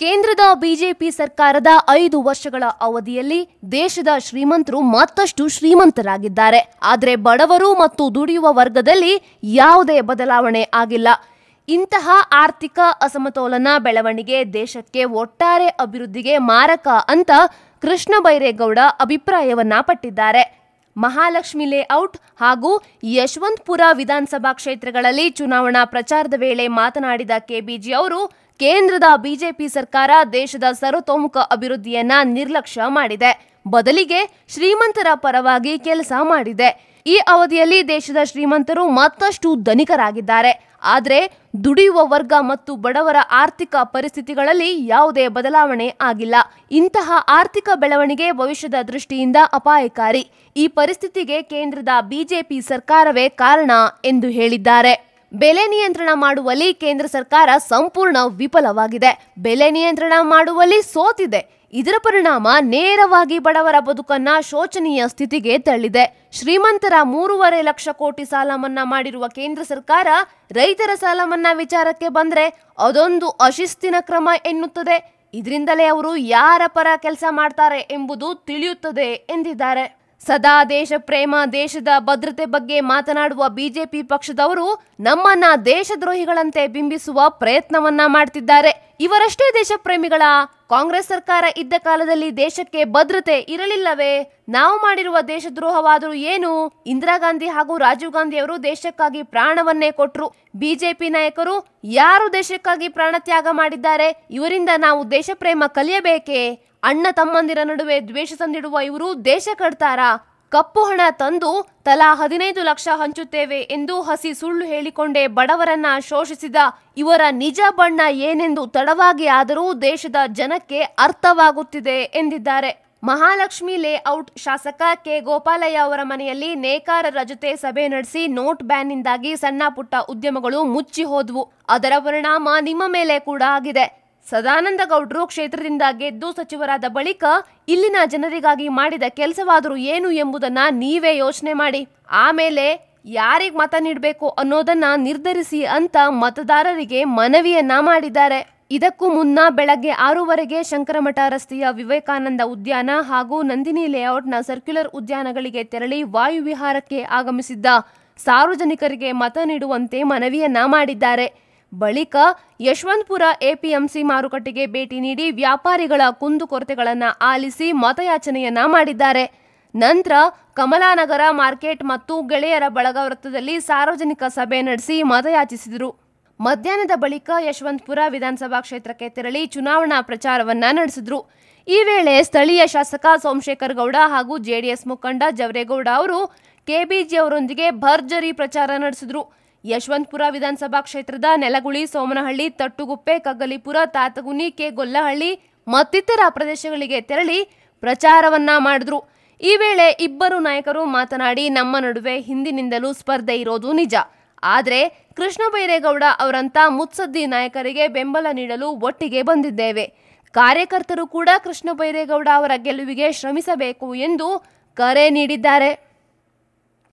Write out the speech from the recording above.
ಕೇಂದ್ರದ ಬಿಜೆಪಿ ಸರ್ಕಾರದ ಐದು ವರ್ಷಗಳ ಅವಧಿಯಲ್ಲಿ ದೇಶದ ಶ್ರೀಮಂತರು ಮತ್ತಷ್ಟು ಶ್ರೀಮಂತರಾಗಿದ್ದಾರೆ. ಆದರೆ ಬಡವರು ಮತ್ತು ದುಡಿಯುವ ವರ್ಗದಲ್ಲಿ ಯಾವುದೇ ಬದಲಾವಣೆ ಆಗಿಲ್ಲ. ಇಂತಹ ಆರ್ಥಿಕ ಅಸಮತೋಲನ ಬೆಳವಣಿಗೆ ದೇಶಕ್ಕೆ ಒಟ್ಟಾರೆ ಅಭಿವೃದ್ಧಿಗೆ ಮಾರಕ ಅಂತ ಕೃಷ್ಣ ಬೈರೇಗೌಡ ಅಭಿಪ್ರಾಯವನ್ನ ಪಟ್ಟಿದ್ದಾರೆ. ಮಹಾಲಕ್ಷ್ಮಿ ಲೇಔಟ್ ಹಾಗೂ ಯಶವಂತಪುರ ವಿಧಾನಸಭಾ ಕ್ಷೇತ್ರಗಳಲ್ಲಿ ಚುನಾವಣಾ ಪ್ರಚಾರದ ವೇಳೆ ಮಾತನಾಡಿದ ಕೆಬಿಜಿ ಅವರು ಕೇಂದ್ರದ ಬಿಜೆಪಿ ಸರ್ಕಾರ ದೇಶದ ಸರ್ವತೋಮುಖ ಅಭಿವೃದ್ಧಿಯನ್ನ ನಿರ್ಲಕ್ಷ್ಯ ಮಾಡಿದೆ. ಬದಲಿಗೆ ಶ್ರೀಮಂತರ ಪರವಾಗಿ ಕೆಲಸ ಮಾಡಿದೆ. ಈ ಅವಧಿಯಲ್ಲಿ ದೇಶದ ಶ್ರೀಮಂತರು ಮತ್ತಷ್ಟು ಧನಿಕರಾಗಿದ್ದಾರೆ. ಆದರೆ ದುಡಿಯುವ ವರ್ಗ ಮತ್ತು ಬಡವರ ಆರ್ಥಿಕ ಪರಿಸ್ಥಿತಿಗಳಲ್ಲಿ ಯಾವುದೇ ಬದಲಾವಣೆ ಆಗಿಲ್ಲ. ಇಂತಹ ಆರ್ಥಿಕ ಬೆಳವಣಿಗೆ ಭವಿಷ್ಯದ ದೃಷ್ಟಿಯಿಂದ ಅಪಾಯಕಾರಿ. ಈ ಪರಿಸ್ಥಿತಿಗೆ ಕೇಂದ್ರದ ಬಿಜೆಪಿ ಸರ್ಕಾರವೇ ಕಾರಣ ಎಂದು ಹೇಳಿದ್ದಾರೆ. ಬೆಲೆ ನಿಯಂತ್ರಣ ಮಾಡುವಲ್ಲಿ ಕೇಂದ್ರ ಸರ್ಕಾರ ಸಂಪೂರ್ಣ ವಿಫಲವಾಗಿದೆ. ಬೆಲೆ ನಿಯಂತ್ರಣ ಮಾಡುವಲ್ಲಿ ಸೋತಿದೆ. ಇದರ ಪರಿಣಾಮ ನೇರವಾಗಿ ಬಡವರ ಬದುಕನ್ನ ಶೋಚನೀಯ ಸ್ಥಿತಿಗೆ ತಳ್ಳಿದೆ. ಶ್ರೀಮಂತರ ಮೂರುವರೆ ಲಕ್ಷ ಕೋಟಿ ಸಾಲ ಮನ್ನಾ ಮಾಡಿರುವ ಕೇಂದ್ರ ಸರ್ಕಾರ ರೈತರ ಸಾಲ ಮನ್ನಾ ವಿಚಾರಕ್ಕೆ ಬಂದ್ರೆ ಅದೊಂದು ಅಶಿಸ್ತಿನ ಕ್ರಮ ಎನ್ನುತ್ತದೆ. ಇದರಿಂದಲೇ ಅವರು ಯಾರ ಪರ ಕೆಲಸ ಮಾಡ್ತಾರೆ ಎಂಬುದು ತಿಳಿಯುತ್ತದೆ ಎಂದಿದ್ದಾರೆ. ಸದಾ ದೇಶ ಪ್ರೇಮ ದೇಶದ ಭದ್ರತೆ ಬಗ್ಗೆ ಮಾತನಾಡುವ ಬಿಜೆಪಿ ಪಕ್ಷದವರು ನಮ್ಮನ್ನ ದೇಶದ್ರೋಹಿಗಳಂತೆ ಬಿಂಬಿಸುವ ಪ್ರಯತ್ನವನ್ನ ಮಾಡ್ತಿದ್ದಾರೆ. ಇವರಷ್ಟೇ ದೇಶಪ್ರೇಮಿಗಳ. ಕಾಂಗ್ರೆಸ್ ಸರ್ಕಾರ ಇದ್ದ ಕಾಲದಲ್ಲಿ ದೇಶಕ್ಕೆ ಭದ್ರತೆ ಇರಲಿಲ್ಲವೇ? ನಾವು ಮಾಡಿರುವ ದೇಶದ್ರೋಹವಾದರೂ ಏನು? ಇಂದಿರಾ ಗಾಂಧಿ ಹಾಗೂ ರಾಜೀವ್ ಗಾಂಧಿ ಅವರು ದೇಶಕ್ಕಾಗಿ ಪ್ರಾಣವನ್ನೇ ಕೊಟ್ರು. ಬಿಜೆಪಿ ನಾಯಕರು ಯಾರು ದೇಶಕ್ಕಾಗಿ ಪ್ರಾಣ ತ್ಯಾಗ ಮಾಡಿದ್ದಾರೆ? ಇವರಿಂದ ನಾವು ದೇಶಪ್ರೇಮ ಕಲಿಯಬೇಕೇ? ಅಣ್ಣ ತಮ್ಮಂದಿರ ನಡುವೆ ದ್ವೇಷ ತಂದಿಡುವ ಇವರು ದೇಶ ಕಟ್ತಾರಾ? ಕಪ್ಪು ಹಣ ತಂದು ತಲಾ ಹದಿನೈದು ಲಕ್ಷ ಹಂಚುತ್ತೇವೆ ಎಂದು ಹಸಿ ಸುಳ್ಳು ಹೇಳಿಕೊಂಡೇ ಬಡವರನ್ನ ಶೋಷಿಸಿದ ಇವರ ನಿಜ ಬಣ್ಣ ಏನೆಂದು ತಡವಾಗಿ ಆದರೂ ದೇಶದ ಜನಕ್ಕೆ ಅರ್ಥವಾಗುತ್ತಿದೆ ಎಂದಿದ್ದಾರೆ. ಮಹಾಲಕ್ಷ್ಮಿ ಲೇಔಟ್ ಶಾಸಕ ಕೆ ಗೋಪಾಲಯ್ಯ ಅವರ ಮನೆಯಲ್ಲಿ ನೇಕಾರರ ಜೊತೆ ಸಭೆ ನಡೆಸಿ ನೋಟ್ ಬ್ಯಾನ್ನಿಂದಾಗಿ ಸಣ್ಣ ಪುಟ್ಟ ಉದ್ಯಮಗಳು ಮುಚ್ಚಿ ಹೋದ್ವು. ಅದರ ಪರಿಣಾಮ ನಿಮ್ಮ ಮೇಲೆ ಕೂಡ ಆಗಿದೆ. ಸದಾನಂದ ಗೌಡ್ರು ಕ್ಷೇತ್ರದಿಂದ ಗೆದ್ದು ಸಚಿವರಾದ ಬಳಿಕ ಇಲ್ಲಿನ ಜನರಿಗಾಗಿ ಮಾಡಿದ ಕೆಲಸವಾದರೂ ಏನು ಎಂಬುದನ್ನ ನೀವೇ ಯೋಚನೆ ಮಾಡಿ. ಆಮೇಲೆ ಯಾರಿಗೆ ಮತ ನೀಡಬೇಕು ಅನ್ನೋದನ್ನ ನಿರ್ಧರಿಸಿ ಅಂತ ಮತದಾರರಿಗೆ ಮನವಿಯನ್ನ ಮಾಡಿದ್ದಾರೆ. ಇದಕ್ಕೂ ಮುನ್ನ ಬೆಳಗ್ಗೆ ಆರೂವರೆಗೆ ಶಂಕರಮಠ ರಸ್ತೆಯ ವಿವೇಕಾನಂದ ಉದ್ಯಾನ ಹಾಗೂ ನಂದಿನಿ ಲೇಔಟ್ನ ಸರ್ಕ್ಯುಲರ್ ಉದ್ಯಾನಗಳಿಗೆ ತೆರಳಿ ವಾಯುವಿಹಾರಕ್ಕೆ ಆಗಮಿಸಿದ್ದ ಸಾರ್ವಜನಿಕರಿಗೆ ಮತ ನೀಡುವಂತೆ ಮನವಿಯನ್ನ ಮಾಡಿದ್ದಾರೆ. ಬಳಿಕ ಯಶವಂತಪುರ ಎಪಿಎಂಸಿ ಮಾರುಕಟ್ಟೆಗೆ ಭೇಟಿ ನೀಡಿ ವ್ಯಾಪಾರಿಗಳ ಕುಂದುಕೊರತೆಗಳನ್ನು ಆಲಿಸಿ ಮತಯಾಚನೆಯನ್ನ ಮಾಡಿದ್ದಾರೆ. ನಂತರ ಕಮಲಾನಗರ ಮಾರ್ಕೆಟ್ ಮತ್ತು ಗೆಳೆಯರ ಬಳಗ ವೃತ್ತದಲ್ಲಿ ಸಾರ್ವಜನಿಕ ಸಭೆ ನಡೆಸಿ ಮತಯಾಚಿಸಿದರು. ಮಧ್ಯಾಹ್ನದ ಬಳಿಕ ಯಶವಂತಪುರ ವಿಧಾನಸಭಾ ಕ್ಷೇತ್ರಕ್ಕೆ ತೆರಳಿ ಚುನಾವಣಾ ಪ್ರಚಾರವನ್ನ ನಡೆಸಿದ್ರು. ಈ ವೇಳೆ ಸ್ಥಳೀಯ ಶಾಸಕ ಸೋಮಶೇಖರ್ ಗೌಡ ಹಾಗೂ ಜೆಡಿಎಸ್ ಮುಖಂಡ ಜವರೇಗೌಡ ಅವರು ಕೆಬಿಜಿ ಅವರೊಂದಿಗೆ ಭರ್ಜರಿ ಪ್ರಚಾರ ನಡೆಸಿದ್ರು. ಯಶವಂತಪುರ ವಿಧಾನಸಭಾ ಕ್ಷೇತ್ರದ ನೆಲಗುಳಿ, ಸೋಮನಹಳ್ಳಿ, ತಟ್ಟುಗುಪ್ಪೆ, ಕಗ್ಗಲಿಪುರ, ತಾತಗುನಿ, ಕೆ. ಗೊಲ್ಲಹಳ್ಳಿ ಮತ್ತಿತರ ಪ್ರದೇಶಗಳಿಗೆ ತೆರಳಿ ಪ್ರಚಾರವನ್ನ ಮಾಡಿದ್ರು. ಈ ವೇಳೆ ಇಬ್ಬರು ನಾಯಕರು ಮಾತನಾಡಿ, ನಮ್ಮ ನಡುವೆ ಹಿಂದಿನಿಂದಲೂ ಸ್ಪರ್ಧೆ ಇರೋದು ನಿಜ. ಆದರೆ ಕೃಷ್ಣ ಬೈರೇಗೌಡ ಅವರಂತ ಮುತ್ಸದ್ದಿ ನಾಯಕರಿಗೆ ಬೆಂಬಲ ನೀಡಲು ಒಟ್ಟಿಗೆ ಬಂದಿದ್ದೇವೆ. ಕಾರ್ಯಕರ್ತರು ಕೂಡ ಕೃಷ್ಣ ಬೈರೇಗೌಡ ಅವರ ಗೆಲುವಿಗೆ ಶ್ರಮಿಸಬೇಕು ಎಂದು ಕರೆ ನೀಡಿದ್ದಾರೆ.